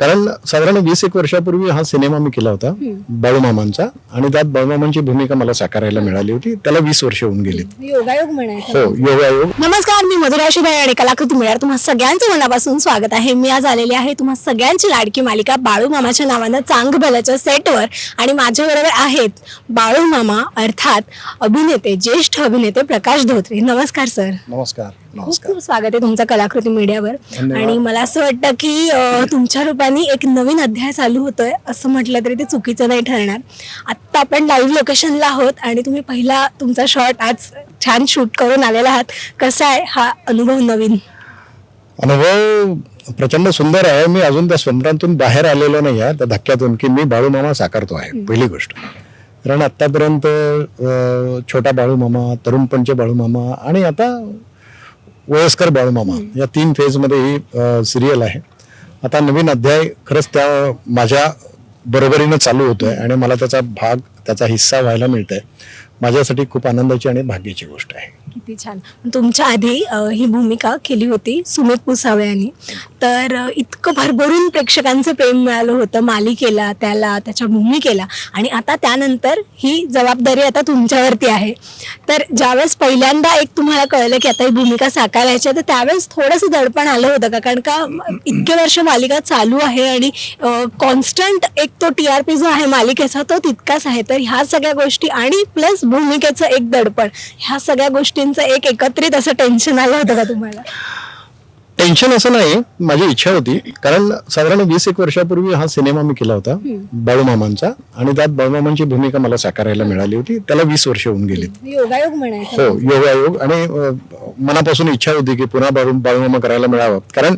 कारण साधारण वीस एक वर्षापूर्वी हा सिनेमा मी केला होता बाळूमामांचा. आणि त्यात बाळूमामांची भूमिका मला साकारायला मिळाली होती. त्याला वीस वर्ष होऊन गेलीत. योगायोग म्हणायचं. हो योगायोग. नमस्कार मी मधुराशी भाई आणि कलाकृती मिळार तुम्हा सगळ्यांचं मनापासून स्वागत आहे. मी आज आलेली आहे तुम्हा सगळ्यांची लाडकी मालिका बाळू मामाच्या नावानं चांग भल्याच्या सेटवर. आणि माझ्या बरोबर आहेत बाळू मामा अर्थात अभिनेते ज्येष्ठ अभिनेते प्रकाश धोत्रे. नमस्कार सर. नमस्कार. खूप नमस्कार. खूप स्वागत आहे तुमचं कलाकृती मीडियावर. धन्यवाद. आणि मला असं वाटतं की अं, तुमच्या रूपाने एक नवीन अध्याय चालू होतोय असं म्हटलं तरी ते चुकीचं नाही ठरणार. आत्ता आपण लाईव्ह लोकेशनला आहोत आणि तुम्ही पहिला तुमचा शॉट आज छान शूट करून आलेला आहात. कसा आहे हा अनुभव नवीन? अनुभव प्रचंड सुंदर आहे. मी अजून त्या स्वप्नातून बाहेर आलेलो नाही आहे त्या धक्क्यातून की मी बाळूमामा साकारतो आहे. पहिली गोष्ट. कारण आतापर्यंत अं, छोटा बाळूमामा तरुणपणचे बाळूमामा आणि आता वयस्कर बाळूमामा या तीन फेजमध्ये ही सिरियल आहे. आता नवीन अध्याय खरंच त्या माझ्या बरोबरीनं चालू होतोय आणि मला त्याचा भाग त्याचा हिस्सा व्हायला मिळतंय. माझ्यासाठी खूप आनंदाची आणि भाग्याची गोष्ट आहे. किती छान. तुमच्या आधी अ, ही भूमिका केली होती सुमित पुसावळे यांनी. तर अ, इतकं भरभरून प्रेक्षकांचं प्रेम मिळालं होतं मालिकेला त्याला त्याच्या भूमिकेला. आणि आता त्यानंतर ही जबाबदारी आता तुमच्यावरती आहे. तर ज्यावेळेस पहिल्यांदा एक तुम्हाला कळलं की आता ही भूमिका साकारायची आहे तर त्यावेळेस थोडंसं दडपण आलं होतं का? कारण का इतके वर्ष मालिका चालू आहे आणि कॉन्स्टंट एक तो टी आर पी जो आहे मालिकेचा तो तितकाच आहे. तर ह्या सगळ्या गोष्टी आणि प्लस भूमिकेचं एक दडपण. ह्या सगळ्या गोष्टी गोष्टींचं एक एकत्रित असं टेन्शन आलं होतं का तुम्हाला? टेन्शन असं नाही. माझी इच्छा होती. कारण साधारण वीस एक वर्षापूर्वी हा सिनेमा मी केला होता बाळूमामांचा. आणि त्यात बाळूमामांची भूमिका मला साकारायला मिळाली होती. त्याला वीस वर्ष होऊन गेलीत. योगायोग म्हणायचं. हो योगायोग. आणि मनापासून इच्छा होती की पुन्हा बाळू बाळूमामा करायला मिळावं. कारण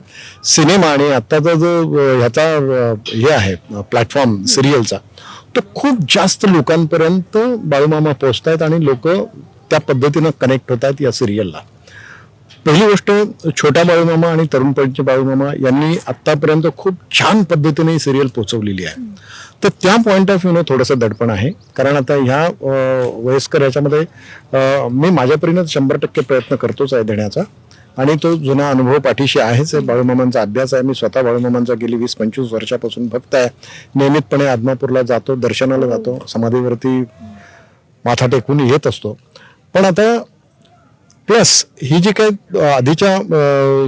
सिनेमा आणि आत्ताचा जो ह्याचा हे आहे प्लॅटफॉर्म सिरियलचा तो खूप जास्त लोकांपर्यंत बाळूमामा पोहोचतायत आणि लोक त्या पद्धतीनं कनेक्ट होत आहेत या सिरियलला पहिली गोष्ट छोटा बाळूमामा आणि तरुण तरुणपणचे बाळूमामा यांनी आत्तापर्यंत खूप छान पद्धतीने ही सिरियल पोचवलेली आहे. तर त्या पॉईंट ऑफ व्ह्यूनं थोडंसं दडपण आहे. कारण आता ह्या वयस्कर याच्यामध्ये मी माझ्या परीनं शंभर टक्के प्रयत्न करतोच आहे देण्याचा. आणि तो जुना अनुभव पाठीशी आहेच. आहे बाळूमामांचा अभ्यास आहे. मी स्वतः बाळूमामांचा गेली वीस पंचवीस वर्षापासून भक्त आहे. नियमितपणे आदमापूरला जातो दर्शनाला जातो. समाधीवरती माथा टेकून येत असतो. पण आता प्लस ही जी काही आधीच्या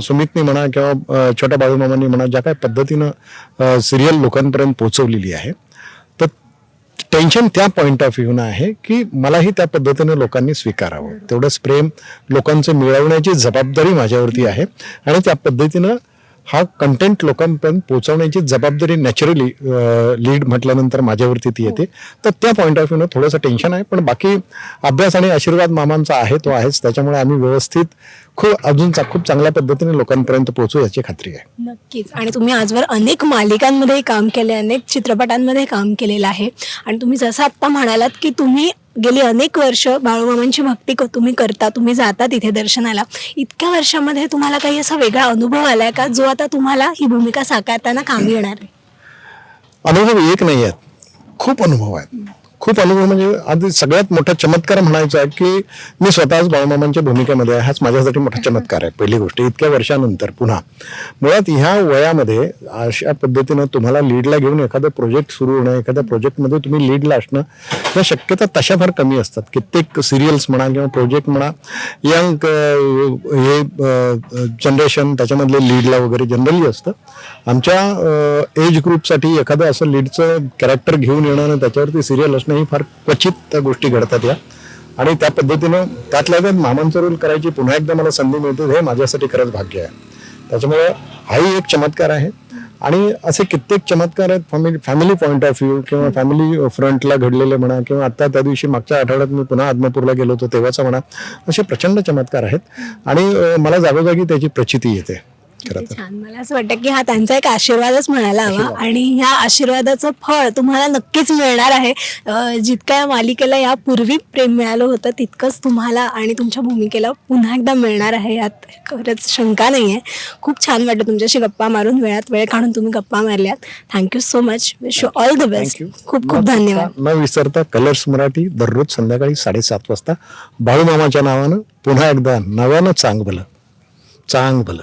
सुमितनी म्हणा किंवा छोट्या बाळूमामांनी म्हणा ज्या काही पद्धतीनं सिरियल लोकांपर्यंत पोहोचवलेली आहे तर टेन्शन त्या पॉईंट ऑफ व्ह्यूनं आहे की मलाही त्या पद्धतीनं लोकांनी स्वीकारावं. तेवढंच प्रेम लोकांचं मिळवण्याची जबाबदारी माझ्यावरती आहे आणि त्या पद्धतीनं हा कंटेंट लोकांपर्यंत पोहोचवण्याची जबाबदारी नॅचरली लीड म्हटल्यानंतर माझ्यावरती ती येते. तर त्या पॉईंट ऑफ व्ह्यूनं थोडंसं टेन्शन आहे पण बाकी अभ्यास आणि आशीर्वाद मामांचा आहे तो आहेच. त्याच्यामुळे आम्ही व्यवस्थित खूप अजून खूप चांगल्या पद्धतीने लोकांपर्यंत पोहोचू याची खात्री आहे. नक्कीच. आणि तुम्ही आजवर अनेक मालिकांमध्ये काम केले अनेक चित्रपटांमध्ये काम केलेलं आहे. आणि तुम्ही जसं आत्ता म्हणालात की तुम्ही गेली अनेक वर्ष बाळूमामांची भक्ती तुम्ही करता तुम्ही जाता तिथे दर्शनाला. इतक्या वर्षामध्ये तुम्हाला काही असा वेगळा अनुभव आलाय का जो आता तुम्हाला ही भूमिका साकारताना कामी येणार आहे? अनुभव एक नाही आहेत खूप अनुभव आहेत. खूप अनुभव म्हणजे आधी सगळ्यात मोठा चमत्कार म्हणायचा आहे की मी स्वतःच बाळमामांच्या भूमिकेमध्ये आहे. हाच माझ्यासाठी मोठा चमत्कार आहे. पहिली गोष्ट इतक्या वर्षानंतर पुन्हा. मुळात ह्या वयामध्ये अशा पद्धतीनं तुम्हाला लीडला घेऊन एखादं प्रोजेक्ट सुरू होणं एखाद्या प्रोजेक्टमध्ये तुम्ही लीडला असणं या शक्यता तशा फार कमी असतात. कित्येक सिरियल्स म्हणा किंवा प्रोजेक्ट म्हणा यंग हे जनरेशन त्याच्यामधले लीडला वगैरे जनरली असतं. आमच्या एज ग्रुपसाठी एखादं असं लीडचं कॅरेक्टर घेऊन येणं आणि त्याच्यावरती सिरियल असणं ही फार क्वचित त्या गोष्टी घडतात या. आणि त्या पद्धतीनं त्यातल्या त्यात मामांचं रोल करायची पुन्हा एकदा मला संधी मिळते हे माझ्यासाठी खरंच भाग्य आहे. त्याच्यामुळे हाही एक चमत्कार आहे. आणि असे कित्येक चमत्कार आहेत family family point of view किंवा फॅमिली फ्रंटला घडलेले म्हणा किंवा आत्ता त्या दिवशी मागच्या आठवड्यात मी पुन्हा आदमापूरला गेलो होतो तेव्हाचा म्हणा असे प्रचंड चमत्कार आहेत. आणि मला जागोजागी त्याची प्रचिती येते. खरं छान. मला असं वाटतं की हा त्यांचा एक आशीर्वादच म्हणायला हवा आणि ह्या आशीर्वादाचं फळ तुम्हाला नक्कीच मिळणार आहे. अं, जितकं या मालिकेला यापूर्वी प्रेम मिळालं होतं तितकंच तुम्हाला आणि तुमच्या भूमिकेला पुन्हा एकदा मिळणार आहे. यात खरंच शंका नाही आहे खूप छान वाटलं तुमच्याशी गप्पा मारून. वेळात वेळ काढून तुम्ही गप्पा मारल्यात. Thank you so much wish you all the best. खूप खूप धन्यवाद. न विसरता कलर्स मराठी दररोज संध्याकाळी साडेसात वाजता बाळूमामाच्या नावानं पुन्हा एकदा नव्यानं चांग भलं चांग भलं